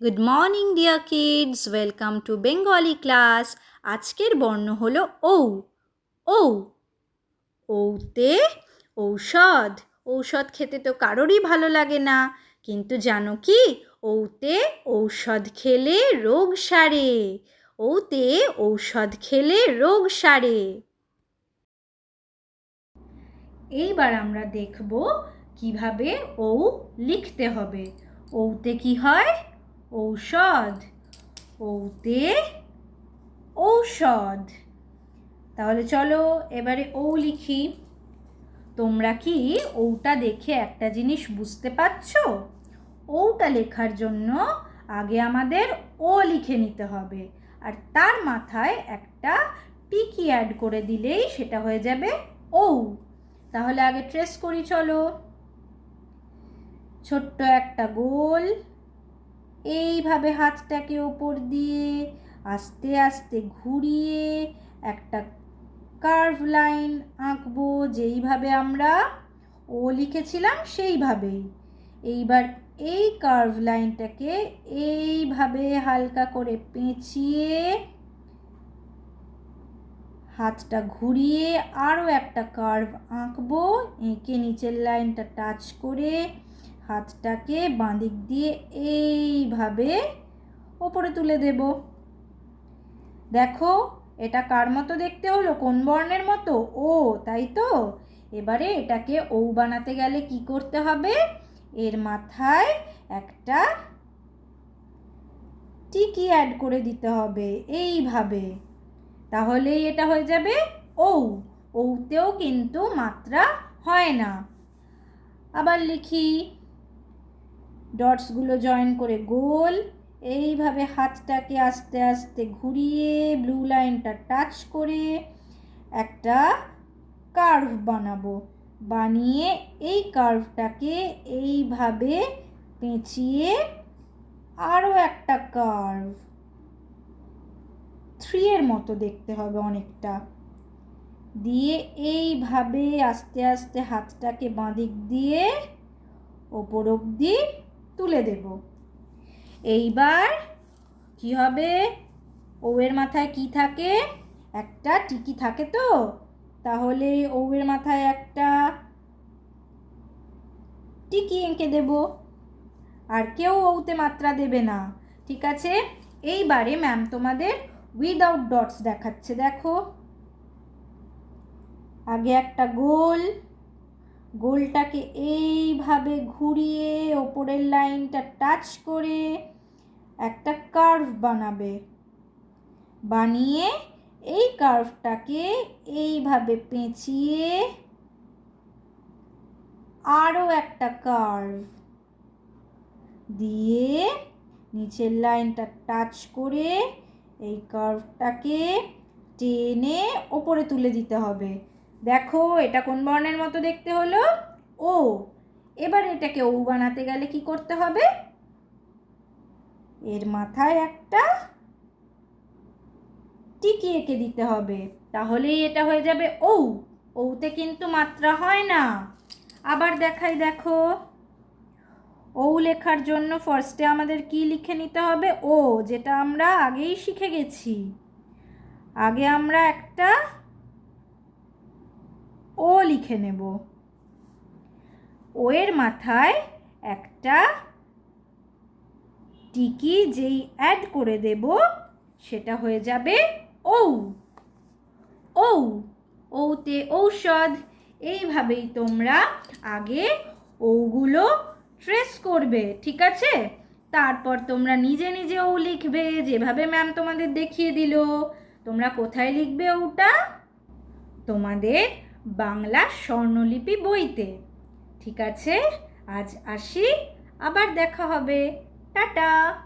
Good morning dear kids welcome to Bengali class আজকের বর্ণ হলো ঔ ঔ ঔতে ঔষধ। ঔষধ খেতে তো কারোরই ভালো লাগে না। কিন্তু জানো কি? ঔতে ঔষধ খেলে রোগ সারে। ঔতে ঔষধ খেলে রোগ সারে। এইবার আমরা দেখব কীভাবে ঔ লিখতে হবে। ঔতে কি হয়? ঔষধ ঔতে ঔষধ। তাহলে চলো এবারে ও লিখি। তোমরা কি ওটা দেখে একটা জিনিস বুঝতে পারছ? ওটা লেখার জন্য আগে আমাদের ও লিখে নিতে হবে। আর তার মাথায় একটা টিকি অ্যাড করে দিলেই সেটা হয়ে যাবে ও তাহলে আগে ট্রেস করি, চলো। ছোট্ট একটা গোল। এইভাবে হাতটাকে ওপর দিয়ে আস্তে আস্তে ঘুরিয়ে একটা কার্ভ লাইন আঁকবো, যেইভাবে আমরা ও লিখেছিলাম সেইভাবেই। এইবার এই কার্ভ লাইনটাকে এইভাবে হালকা করে পেঁচিয়ে হাতটা ঘুরিয়ে আরও একটা কার্ভ আঁকবো, এঁকে নিচের লাইনটা টাচ করে হাতটাকে বাঁদিক দিয়ে এইভাবে ওপরে তুলে দেব। দেখো, এটা কার মতো দেখতে হলো? কোন বর্ণের মতো? ও, তাই তো? এবারে এটাকে ও বানাতে গেলে কি করতে হবে? এর মাথায় একটা টিকি অ্যাড করে দিতে হবে, এইভাবে। তাহলেই এটা হয়ে যাবে ঔ। ঔতেও কিন্তু মাত্রা হয় না। আবার লিখি ডটসগুলো জয়েন করে গোল। এইভাবে হাতটাকে আস্তে আস্তে ঘুরিয়ে ব্লু লাইনটা টাচ করে একটা কার্ভ বানাবো। বানিয়ে এই কার্ভটাকে এইভাবে পেঁচিয়ে আরও একটা কার্ভ। থ্রি এর মতো দেখতে হবে অনেকটা। দিয়ে এইভাবে আস্তে আস্তে হাতটাকে বাঁদিক দিয়ে ওপর অবধি তুলে দেব। এইবার কি হবে? ওয়ের মাথায় কি থাকে? একটা টিকি থাকে তো? তাহলে ওয়ের মাথায় একটা টিকি এঁকে দেব। আর কেউ ওতে মাত্রা দেবে না। ঠিক আছে? এইবারে ম্যাম তোমাদের উইদাউট ডটস দেখাচ্ছে, দেখো। আগে একটা গোল গোলটাকে এইভাবে ঘুরিয়ে ওপরের লাইনটা টাচ করে একটা কার্ভ বানাবে। বানিয়ে এই কার্ভটাকে এইভাবে পেঁচিয়ে আরও একটা কার্ভ দিয়ে নিচের লাইনটা টাচ করে এই কার্ভটাকে টেনে ওপরে তুলে দিতে হবে। দেখো, এটা কোন বর্ণের মতো দেখতে হলো? ও, এবার এটাকে ও বানাতে গেলে কি করতে হবে? এর মাথায় একটা টিকি এঁকে দিতে হবে, তাহলেই এটা হয়ে যাবে ও ওতে কিন্তু মাত্রা হয় না। আবার দেখাই, দেখো। ও লেখার জন্য ফার্স্টে আমাদের কি লিখে নিতে হবে? ও, যেটা আমরা আগেই শিখে গেছি। আগে আমরা একটা ও লিখে নেব। ও এর মাথায় একটা টিকি যেই অ্যাড করে দেব, সেটা হয়ে যাবে ঔ। ঔ, ঔতে ঔষধ। এইভাবেই তোমরা আগে ওগুলো ট্রেস করবে, ঠিক আছে? তারপর তোমরা নিজে নিজে ও লিখবে, যেভাবে ম্যাম তোমাদের দেখিয়ে দিল। তোমরা কোথায় লিখবে ওটা তোমাদের বাংলা স্বর্ণলিপি বইতে। ঠিক আছে? আজ আসি আবার দেখা হবে। টাটা!